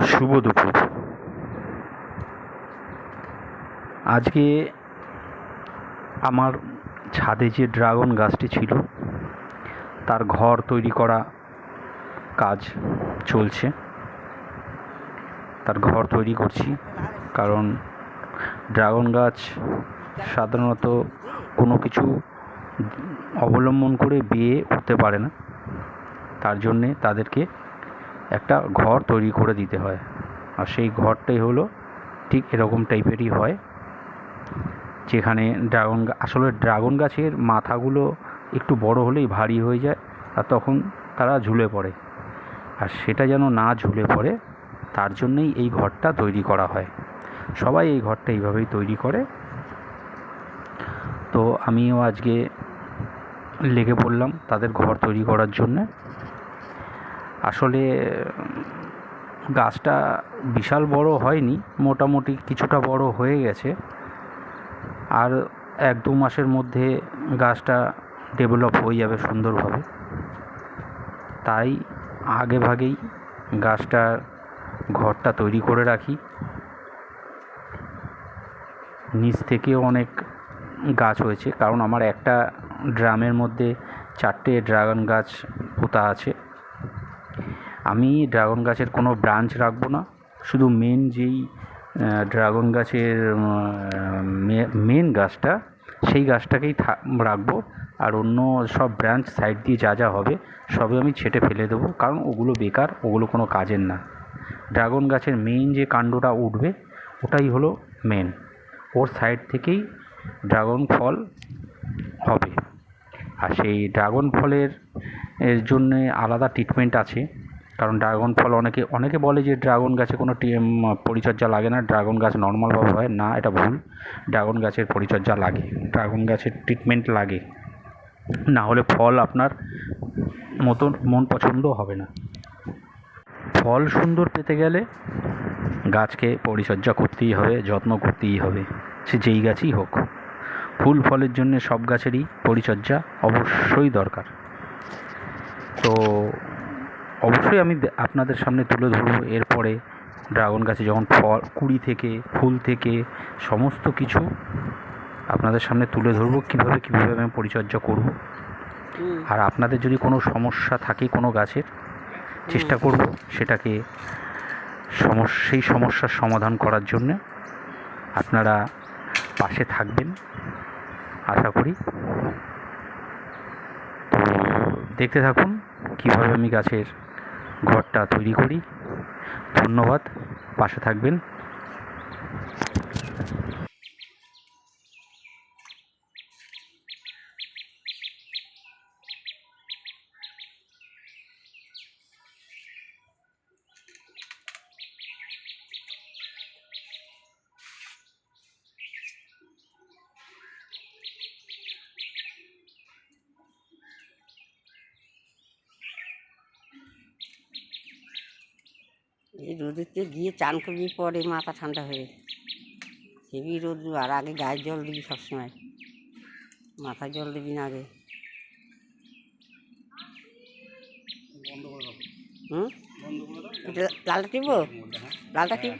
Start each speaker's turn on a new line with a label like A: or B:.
A: শুভ দুপুর। আজকে আমার ছাদে যে ড্রাগন গাছটি ছিল, তার ঘর তৈরি করা কাজ চলছে। তার ঘর তৈরি করছি কারণ ড্রাগন গাছ সাধারণত কোনো কিছু অবলম্বন করে বিয়ে উঠতে পারে না। তার জন্যে তাদেরকে একটা ঘর তৈরি করে দিতে হয়। আর সেই ঘরটাই হলো ঠিক এরকম টাইপেরই হয়। যেখানে ড্রাগন আসলে ড্রাগন গাছের মাথাগুলো একটু বড় হলেই ভারী হয়ে যায় আর তখন তারা ঝুলে পড়ে। আর সেটা যেন না ঝুলে পড়ে, তার জন্যই এই ঘরটা তৈরি করা হয়। সবাই এই ঘরটা এইভাবেই তৈরি করে। তো আমিও আজকে লেগে পড়লাম তাদের ঘর তৈরি করার জন্যে। আসলে, গাছটা বিশাল বড় হয়নি, মোটামুটি কিছুটা বড় হয়ে গেছে। আর এক দু মাসের মধ্যে গাছটা ডেভেলপ হয়ে যাবে সুন্দরভাবে। তাই আগে ভাগেই গাছটার ঘরটা তৈরি করে রাখি। নিচ থেকেও অনেক গাছ হয়েছে, কারণ আমার একটা ড্রামের মধ্যে চারটে ড্রাগন গাছ পোতা আছে। আমি ড্রাগন গাছের কোনো ব্রাঞ্চ রাখব না। শুধু মেন যেই ড্রাগন গাছের মেন গাছটা, সেই গাছটাকেই রাখব। আর অন্য সব ব্রাঞ্চ সাইড দিয়ে যা যা হবে সবই আমি ছেটে ফেলে দেবো। কারণ ওগুলো বেকার, ওগুলো কোনো কাজের না। ড্রাগন গাছের মেন যে কাণ্ডটা উঠবে, ওটাই হলো মেন ওর সাইড থেকেই ড্রাগন ফল হবে। আর সেই ড্রাগন ফলের, এর জন্যে আলাদা ট্রিটমেন্ট আছে। কারণ ড্রাগন ফল অনেকে অনেকে বলে যে ড্রাগন গাছে কোনো পরিচর্যা লাগে না। ড্রাগন গাছ নর্মালভাবে হয়, না, এটা ভুল। ড্রাগন গাছের পরিচর্যা লাগে, ড্রাগন গাছের ট্রিটমেন্ট লাগে। না হলে ফল আপনার মতন, মন পছন্দ হবে না। ফল সুন্দর পেতে গেলে গাছকে পরিচর্যা করতেই হবে, যত্ন করতেই হবে। সে যেই গাছই হোক। ফুল ফলের জন্য সব গাছেরই পরিচর্যা অবশ্যই দরকার। তো অবশ্যই আমি আপনাদের সামনে তুলে ধরবো। এরপরে ড্রাগন গাছে যখন ফল কুড়ি থেকে ফুল থেকে সমস্ত কিছু আপনাদের সামনে তুলে ধরবো কীভাবে কীভাবে আমি পরিচর্যা করব। আর আপনাদের যদি কোনো সমস্যা থাকে কোনো গাছের চেষ্টা করব সেটাকে সমস্যা সেই সমস্যার সমাধান করার জন্যে। আপনারা পাশে থাকবেন। আশা করি। তো দেখতে থাকুন কীভাবে আমি গাছের ঘরটা তৈরি করি। ধন্যবাদ। পাশে থাকবেন।
B: রোদেতে গিয়ে চান করবি পরে মাথা ঠান্ডা হয়ে হেবি রোদ আর আগে গায়ে জল দিবি সবসময়। মাথায় জল দিবি না আগে। হুম? লালটা টিপবো? লালটা টিপ।